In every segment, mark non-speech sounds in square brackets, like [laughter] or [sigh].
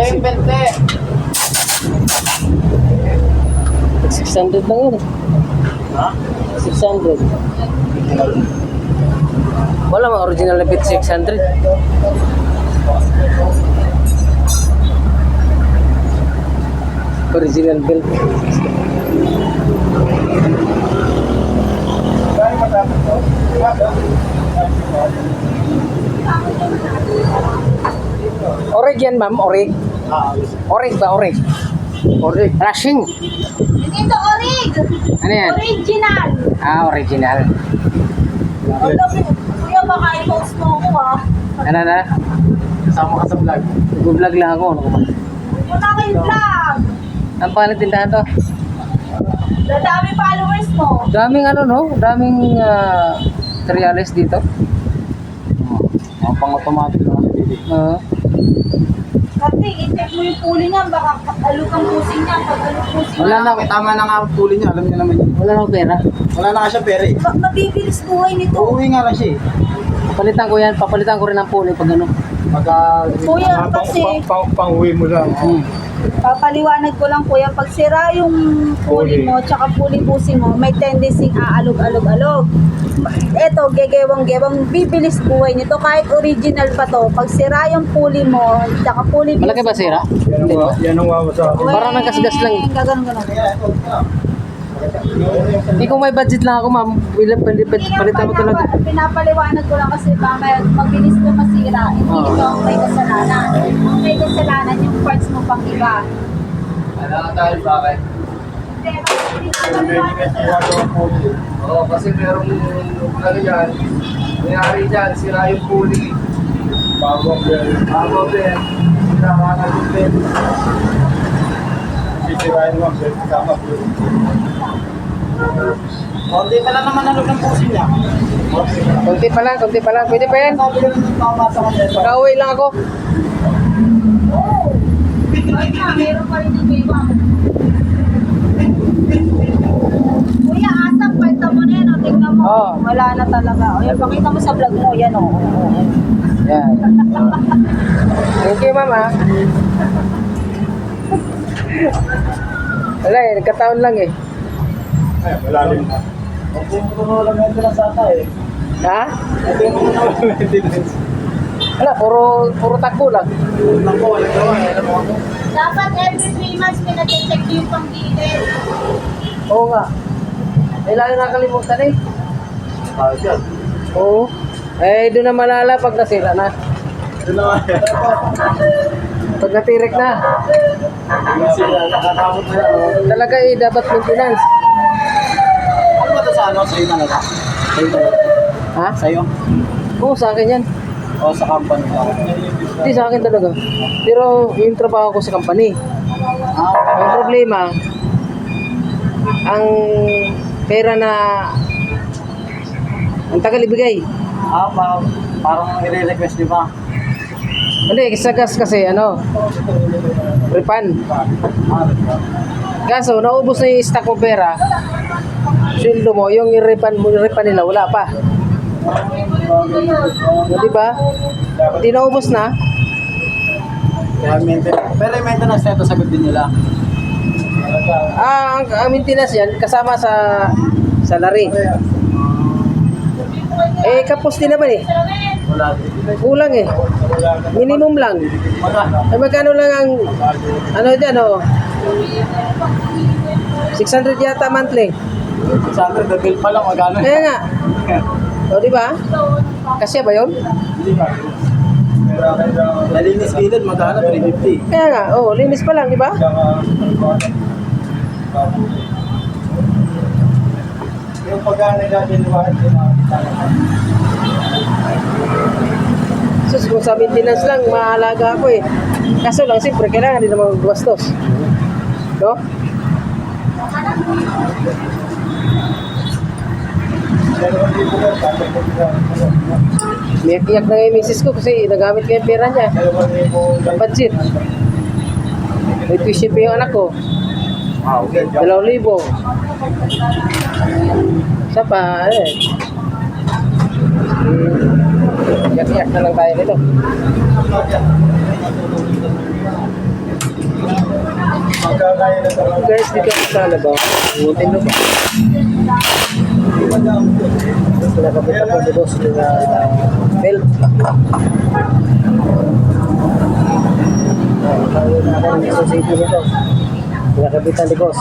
Eh, bente! 600 lang yun. Ha? 600. Wala mga original na bit 600. Original bill. Orig yan ma'am, orig. Ah, Orig ba, orig? Orig. Rushing. Ito orig. Ano yan? Original. Ah, original. Kuya, baka i-post mo ako ah. Ano na? Kasama ka sa vlog. Nag-vlog lang ako. Ano ko ba? Wala kayong vlog. Ang pangalan tindahan to? Dadami followers mo. Daming ano no? Daming uh, cereals dito. Mga pang-automatic na kasi dito. Oo. Kasi i-check mo yung pulley niya, baka alok ang pusing niya. Pag alok pusing Wala na. Tama na nga ang tuli niya, alam niya naman yun. Wala na pera. Wala na siya pera eh. Ma- mabibilis buhay nito. Uuwi nga lang siya eh. Papalitan ko yan. Papalitan ko rin ang puno pag ano. Pagka... Kuya, kasi- pang- pang- Pang-uwi mo lang. Hmm. Papaliwanag ko lang kuya, pag sira yung Pulley. mo, tsaka pulley pusing mo, may tendency aalog-alog-alog. Eto, gegewang-gewang, bibilis buhay nito. Kahit original pa to, pag sira yung pulley mo, tsaka pulley Malaki ba sira? Yan ang, yan ang wawa sa akin. Parang nagkasgas lang eh. Hindi ko may budget lang ako ma'am. Bilang palit, palitan mo talaga. Pinapaliwanag ko lang kasi mamaya mabilis ko masira. Hindi Oo. ito ang may kasalanan. Ang may kasalanan yung parts mo pang iba. Wala ka tayo sa akin. Hindi, pinapaliwanag ko. Oo, kasi merong ano yan, nangyari dyan, sira yung pulley, Bago ang pera. bago din, sira yung din. Sisirain mo ang selfie kama. Konti pa lang naman ano ng pusin niya. Kunti pa lang, kunti pa lang. Pwede pa yan. Sabi ko ng tama sa kanya. Nakauwi lang ako. Meron pa rin yung iba. Kuya, asap, kwenta mo na yan, o. Tingnan mo. Oo. Wala na talaga. O, yan, pakita mo sa vlog mo, yan, o. Yan. Thank you ma'am ah. Wala eh, nagkataon lang eh. Ay, malalim na. Ito yung puno lang maintenance ata eh. Ha? Ito yung puno lang maintenance. Wala, puro, puro takbo lang. Naku, alam mo, alam mo ako. Dapat every 3 months pinag-check yung pang-gilid. Oo nga. Eh, lalo nakalimutan eh. Ah, dyan. Oo. Eh, doon na malala pag nasira na. Ito naman. Pag natirik na. Kasi nakakamot na yan. oh. Talaga eh, dapat maintenance. Ano ba ito sa ano? Sa'yo talaga? Sa'yo talaga? Ha? Sa'yo? Oo, sa akin yan. O sa company ka? Hindi sa akin talaga. Pero yung trabaho ko sa company. Ah, Ang problema, ang pera na ang tagal ibigay. ah parang, parang nire-request di ba? Hindi, sa gas kasi ano, refund. Kaso, naubos na yung stock mo pera, sweldo mo, yung i-refund mo, i-refund nila, wala pa. O, di ba? Hindi naubos na. Kaya maintenance. Pero yung maintenance na ito, sagot din nila. Ah, ang, ang maintenance yan, kasama sa salary. Eh, kapos din naman eh. Kulang eh. Minimum lang. Eh, magkano lang ang, ano dyan, oh. 600 yata monthly. Sa akin, the bill pa lang, magkano? Kaya nga. [laughs] O, di ba? Kasi ba ba? Nalinis gilid, magkano? 350. Kaya nga, oh, linis pa lang, di ba? Yung pagkano natin Sus, kung sa maintenance lang, maalaga ako eh. Kaso lang, siyempre, kailangan din naman gumastos. No? Miyak-iyak na yung misis ko kasi nagamit ko yung pera niya. Budget. May tuition pa yung anak ko. Dalawang libo. Isa pa, eh. Iyak-iyak na lang tayo nito. Na. Guys, di ka kasala ba? Umutin mo ba? Pinakapita ko si boss ng uh, belt. Ako ang society nito. Pinakapitan ni boss.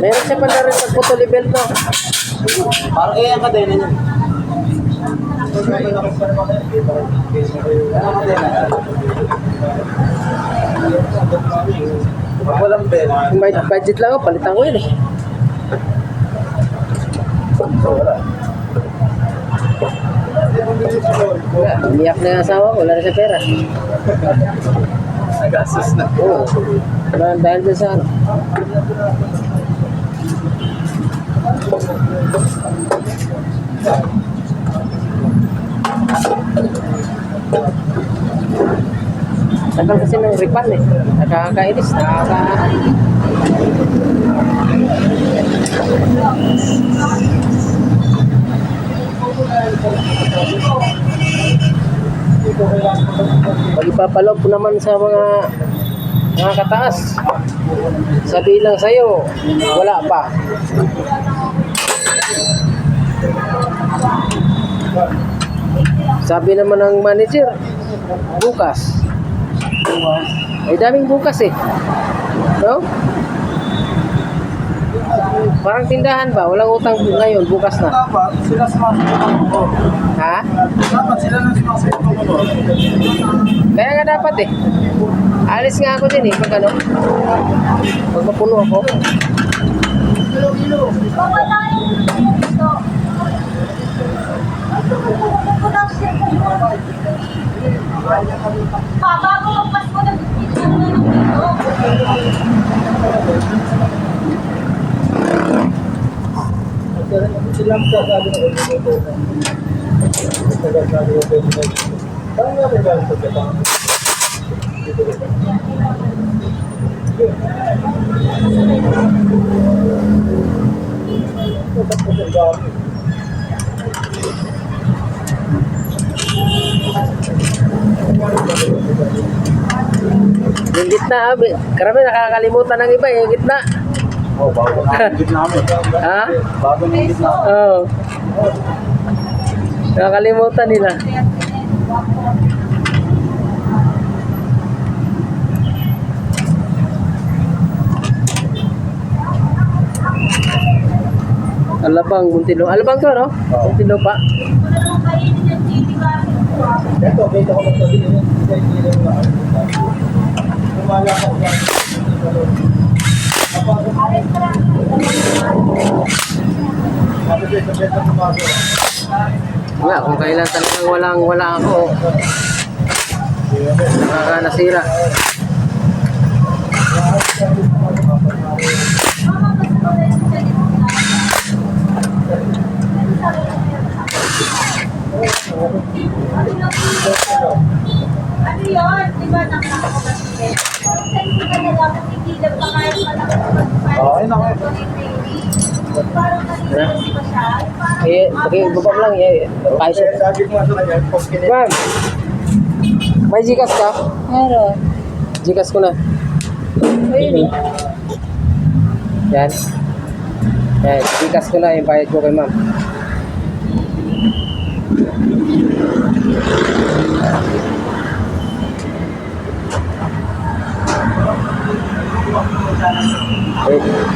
Meron siya pala rin sa putuli belt no? Parang kaya ang kadena niya. Walang. Kung may budget lang ako, palitan ko yun eh. Umiyak na yung asawa ko, wala na sa pera. Nagastos na. Oo. Wala, dahil dun sa ano. Tagal kasi ng ripan eh. Nakakainis, nakaka... Pag ipapalog ko naman sa mga mga kataas, sabi lang sa'yo, wala pa. Sabi naman ng manager, bukas. Ay daming bukas eh. No? Parang tindahan ba? Walang utang ngayon, bukas na. Dapat sila sumasagot. Ha? Dapat sila lang sumasagot ko. Kaya nga dapat eh. Alis nga ako din eh, pag ano. Pag mapuno ako. Bago magpasko ng picture na ng ulo ko. Ng ulo ko. Ganito ka ba? Yung gitna, abi. Karami nakakalimutan ng iba eh, yung gitna. Oh, bago na ang gitna namin. Ha? Bago na gitna. Oo. Nakakalimutan nila. Alabang, Muntilo. Alabang to, no? Muntilo pa. Ito, kita ko magsabihin yun. Hindi hindi na Kumala ko lang. Nga, kung kailan talagang walang wala ako, nakaka-nasira. Ano yun? Di ba nakakapagpapit? Sensy ka na lang, nakikilag pa kayo pa lang Oo, Eh, pakibaba lang, eh. Kahit sa. Ma'am, may Gcash ka? Meron. Gcash ko na. Ayun eh. Yan. Yan, Gcash ko na yung bayad ko kay ma'am. Wait.